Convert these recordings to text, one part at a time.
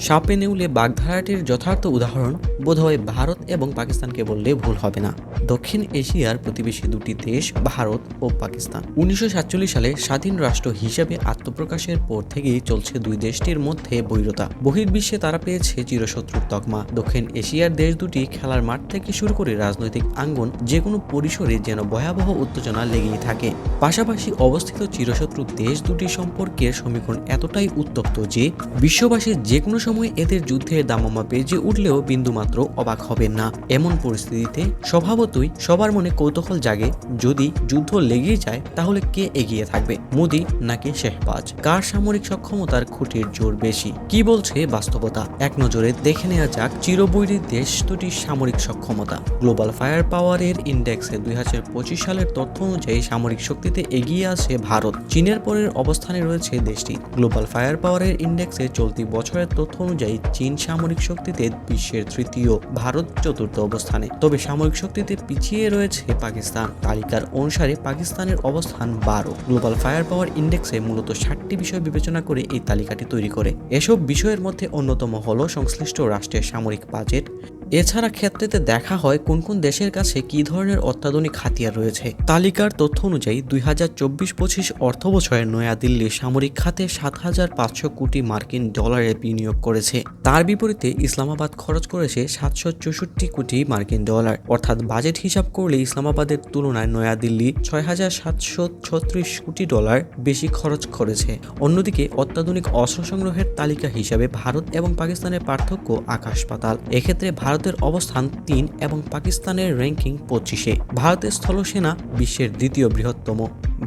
সাপে নেউলে বাগধারাটির যথার্থ উদাহরণ বোধহয় ভারত এবং পাকিস্তানকে বললে ভুল হবে না। দক্ষিণ এশিয়ার প্রতিবেশী দুটি দেশ, ভারত ও পাকিস্তান। উনিশশো সাতচল্লিশ সালে স্বাধীন রাষ্ট্র হিসেবে আত্মপ্রকাশের পর থেকেই চলছে দুই দেশটির মধ্যে বৈরতা। বহির্বিশ্বে তারা পেয়েছে চিরশত্রুর তকমা। দক্ষিণ এশিয়ার দেশ দুটি খেলার মাঠ থেকে শুরু করে রাজনৈতিক আঙ্গন যে কোনো পরিসরে যেন ভয়াবহ উত্তেজনা লেগেই থাকে। পাশাপাশি অবস্থিত চিরশত্রু দেশ দুটি সম্পর্কের সমীকরণ এতটাই উত্তপ্ত যে, বিশ্ববাসীর যে কোনো সময় এদের যুদ্ধের দামামা বেজে উঠলেও বিন্দুমাত্র অবাক হবেন না। এমন পরিস্থিতিতে স্বভাবতই সবার মনে কৌতূহল জাগে, যদি যুদ্ধ লেগেই যায়, তাহলে কে এগিয়ে থাকবে? মোদি নাকি শেহবাজ? কার সামরিক সক্ষমতার খুঁটির জোর বেশি? কি বলছে বাস্তবতা? এক নজরে দেখে নেওয়া যাক, চিরবৈরী দেশ দুটির সামরিক সক্ষমতা। গ্লোবাল ফায়ার পাওয়ারের ইন্ডেক্সে দুই হাজার পঁচিশ সালের তথ্য অনুযায়ী সামরিক শক্তিতে এগিয়ে আছে ভারত। চীনের পরের অবস্থানে রয়েছে দেশটি। গ্লোবাল ফায়ার পাওয়ারের ইন্ডেক্সে চলতি বছরের তথ্য অনুযায়ী চীন সামরিক শক্তিতে বিশ্বের তৃতীয়, ভারত চতুর্থ অবস্থানে। তবে সামরিক শক্তিতে পিছিয়ে রয়েছে পাকিস্তান। তালিকার অনুসারে পাকিস্তানের অবস্থান বারো। গ্লোবাল ফায়ার পাওয়ার ইন্ডেক্সে মূলত ষাটটি বিষয় বিবেচনা করে এই তালিকাটি তৈরি করে। এসব বিষয়ের মধ্যে অন্যতম হল সংশ্লিষ্ট রাষ্ট্রের সামরিক বাজেট এছাড়া ক্ষেত্রেতে দেখা হয় কোন কোন দেশের কাছে কী ধরনের অত্যাধুনিক হাতিয়ার রয়েছে। তালিকার তথ্য অনুযায়ী দুই হাজার চব্বিশ পঁচিশ অর্থ বছরে নয়াদিল্লি সামরিক খাতে সাত হাজার পাঁচশো কোটি মার্কিন ডলারের বিনিয়োগ করেছে। তার বিপরীতে ইসলামাবাদ খরচ করেছে সাতশো চৌষট্টি কোটি মার্কিন ডলার। অর্থাৎ বাজেট হিসাব করলে ইসলামাবাদের তুলনায় নয়াদিল্লি ছয় হাজার সাতশো ছত্রিশ কোটি ডলার বেশি খরচ করেছে। অন্যদিকে অত্যাধুনিক অস্ত্র সংগ্রহের তালিকা হিসাবে ভারত এবং পাকিস্তানের পার্থক্য আকাশ পাতাল। এক্ষেত্রে ভারতের অবস্থান তিন এবং পাকিস্তানের র্যাঙ্কিং পঁচিশে। ভারতের স্থলসেনা বিশ্বের দ্বিতীয় বৃহত্তম।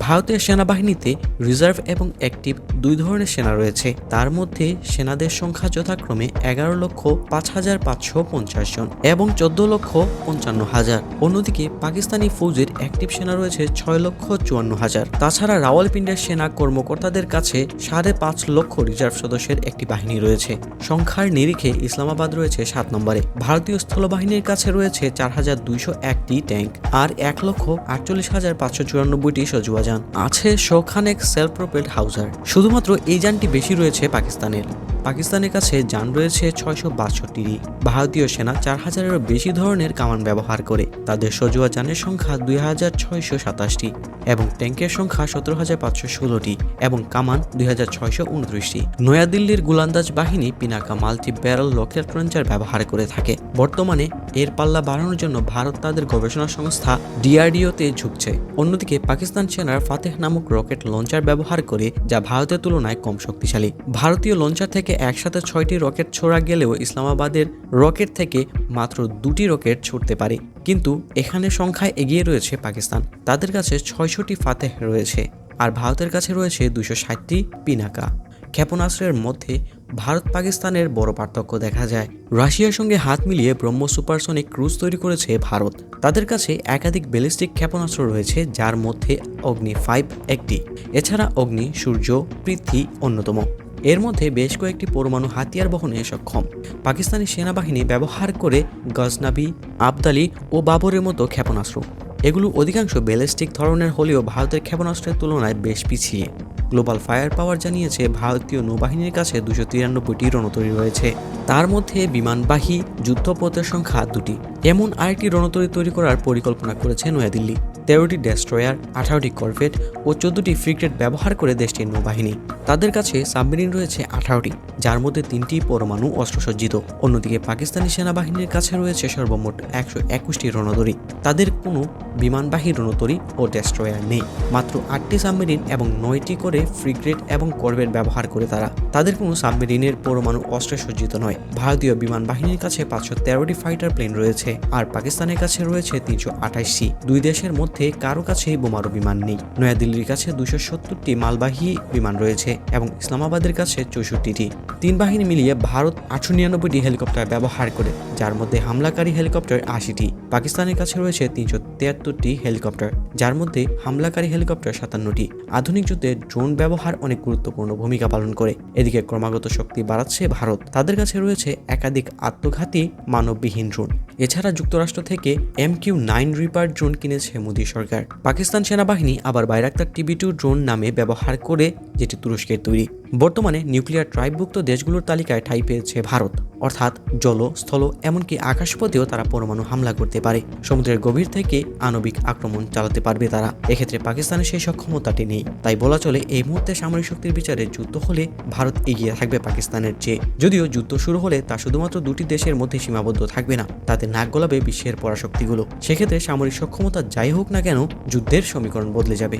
ভারতের সেনাবাহিনীতে রিজার্ভ এবং অ্যাক্টিভ দুই ধরনের সেনা রয়েছে। তার মধ্যে সেনাদের সংখ্যা যথাক্রমে এগারো লক্ষ পাঁচ হাজার পাঁচশো পঞ্চাশ জন এবং চোদ্দ লক্ষ পঞ্চান্ন হাজার। অন্যদিকে পাকিস্তানি ফৌজের অ্যাক্টিভ সেনা রয়েছে ছয় লক্ষ চুয়ান্ন হাজার। তাছাড়া রাওয়ালপিন্ডের সেনা কর্মকর্তাদের কাছে সাড়ে পাঁচ লক্ষ রিজার্ভ সদস্যের একটি বাহিনী রয়েছে। সংখ্যার নিরিখে ইসলামাবাদ রয়েছে সাত নম্বরে। ভারতীয় স্থলবাহিনীর কাছে রয়েছে চার হাজার দুইশো একটি ট্যাঙ্ক আর এক লক্ষ আটচল্লিশ হাজার পাঁচশো চুরানব্বইটি সজুয়া যান আছে শোখানেক সেলফ প্রোপেলড হাউজার শুধুমাত্র এই যানটি বেশি রয়েছে পাকিস্তানের। পাকিস্তানের কাছে যান রয়েছে ছয়শো বাষট্টিটি। ভারতীয় সেনা চার হাজারেরও বেশি ধরনের কামান ব্যবহার করে। তাদের সজুয়া যানের সংখ্যা দুই হাজার ছয়শো সাতাশটি এবং ট্যাঙ্কের সংখ্যা সতেরো হাজার পাঁচশো ষোলোটি এবং কামান দুই হাজার ছয়শো উনত্রিশটি। নয়াদিল্লির গুলান্দাজ বাহিনী Pinaka multi barrel rocket launcher ব্যবহার করে থাকে। বর্তমানে এর পাল্লা বাড়ানোর জন্য ভারত তাদের গবেষণা সংস্থা ডিআরডিওতে ঝুঁকছে। অন্যদিকে পাকিস্তান সেনার ফাতেহ নামক রকেট লঞ্চার ব্যবহার করে, যা ভারতের তুলনায় কম শক্তিশালী। ভারতীয় লঞ্চার থেকে একসাথে ছয়টি রকেট ছোড়া গেলেও ইসলামাবাদের রকেট থেকে মাত্র দুটি রকেট ছুটতে পারে। কিন্তু এখানে সংখ্যায় এগিয়ে রয়েছে পাকিস্তান। তাদের কাছে ছয়শটি ফাতেহ রয়েছে আর ভারতের কাছে রয়েছে দুশো ষাটটি পিনাকা। ক্ষেপণাস্ত্রের মধ্যে ভারত পাকিস্তানের বড় পার্থক্য দেখা যায়। রাশিয়ার সঙ্গে হাত মিলিয়ে ব্রহ্ম সুপারসনিক ক্রুজ তৈরি করেছে ভারত। তাদের কাছে একাধিক ব্যালিস্টিক ক্ষেপণাস্ত্র রয়েছে, যার মধ্যে অগ্নি ফাইভ একটি। এছাড়া অগ্নি, সূর্য, পৃথ্বী অন্যতম। এর মধ্যে বেশ কয়েকটি পরমাণু হাতিয়ার বহনে সক্ষম। পাকিস্তানি সেনাবাহিনী ব্যবহার করে গজনাবি, আবদালি ও বাবরের মতো ক্ষেপণাস্ত্র। এগুলো অধিকাংশ ব্যালিস্টিক ধরনের হলেও ভারতের ক্ষেপণাস্ত্রের তুলনায় বেশ পিছিয়ে। গ্লোবাল ফায়ার পাওয়ার জানিয়েছে, ভারতীয় নৌবাহিনীর কাছে দুশো তিরানব্বইটি রণতরী রয়েছে তার মধ্যে বিমানবাহী যুদ্ধপথের সংখ্যা দুটি। এমন আরেকটি রণতরী তৈরি করার পরিকল্পনা করেছে নয়াদিল্লি। তেরোটি ডেস্ট্রয়ার, আঠারোটি করভেট ও চোদ্দটি ফ্রিগেট ব্যবহার করে দেশটির নৌবাহিনী। তাদের কাছে সাবমেরিন রয়েছে আঠারোটি, যার মধ্যে তিনটি পরমাণু অস্ত্রসজ্জিত। অন্যদিকে পাকিস্তানি সেনাবাহিনীর কাছে রয়েছে সর্বমোট একশো একুশটি রণতরী। তাদের কোনো বিমানবাহী রণতরী ও ডেস্ট্রয়ার নেই। মাত্র আটটি সাবমেরিন এবং নয়টি করে ফ্রিগেট এবং করভেট ব্যবহার করে তারা। তাদের কোনো সাবমেরিনের পরমাণু অস্ত্রে সজ্জিত নয়। ভারতীয় বিমান বাহিনীর কাছে পাঁচশো তেরোটি ফাইটার প্লেন রয়েছে। আর পাকিস্তানের কাছে রয়েছে তিনশো আঠাশটি। দুই দেশের মধ্যে কারও কাছেই বোমারু বিমান নেই। নয়াদিল্লির কাছে দুশো সত্তরটি মালবাহী বিমান রয়েছে এবং ইসলামাবাদের কাছে চৌষট্টিটি। তিন বাহিনী মিলিয়ে ভারত আটশো নিরানব্বইটি হেলিকপ্টার ব্যবহার করে, যার মধ্যে হামলাকারী হেলিকপ্টার আশিটি। পাকিস্তানের কাছে রয়েছে তিনশো তিয়াত্তরটি হেলিকপ্টার, যার মধ্যে হামলাকারী হেলিকপ্টার সাতান্নটি। আধুনিক যুদ্ধে ড্রোন ব্যবহার অনেক গুরুত্বপূর্ণ ভূমিকা পালন করে। এদিকে ক্রমাগত শক্তি বাড়াচ্ছে ভারত। তাদের কাছে রয়েছে একাধিক আত্মঘাতী মানববিহীন ড্রোন। এছাড়া যুক্তরাষ্ট্র থেকে M Q nine Reaper drone কিনেছে মোদী। মোদী সরকার। পাকিস্তান সেনাবাহিনী আবার বাইরাক্তার টিবি টু ড্রোন নামে ব্যবহার করে যেটি তুরস্কের তৈরি। বর্তমানে নিউক্লিয়ার ট্রাইবভুক্ত দেশগুলোর তালিকায় ঠাঁই পেয়েছে ভারত। অর্থাৎ জল, স্থল, এমনকি আকাশপথেও তারা পরমাণু হামলা করতে পারে। সমুদ্রের গভীর থেকে আণবিক আক্রমণ চালাতে পারবে তারা। এক্ষেত্রে পাকিস্তানের সেই সক্ষমতাটি নেই। তাই বলা চলে, এই মুহূর্তে সামরিক শক্তির বিচারে যুদ্ধ হলে ভারত এগিয়ে থাকবে পাকিস্তানের চেয়ে। যদিও যুদ্ধ শুরু হলে তা শুধুমাত্র দুটি দেশের মধ্যে সীমাবদ্ধ থাকবে না, তাতে নাক গলাবে বিশ্বের পরাশক্তিগুলো। সেক্ষেত্রে সামরিক সক্ষমতা যাই হোক না কেন, যুদ্ধের সমীকরণ বদলে যাবে।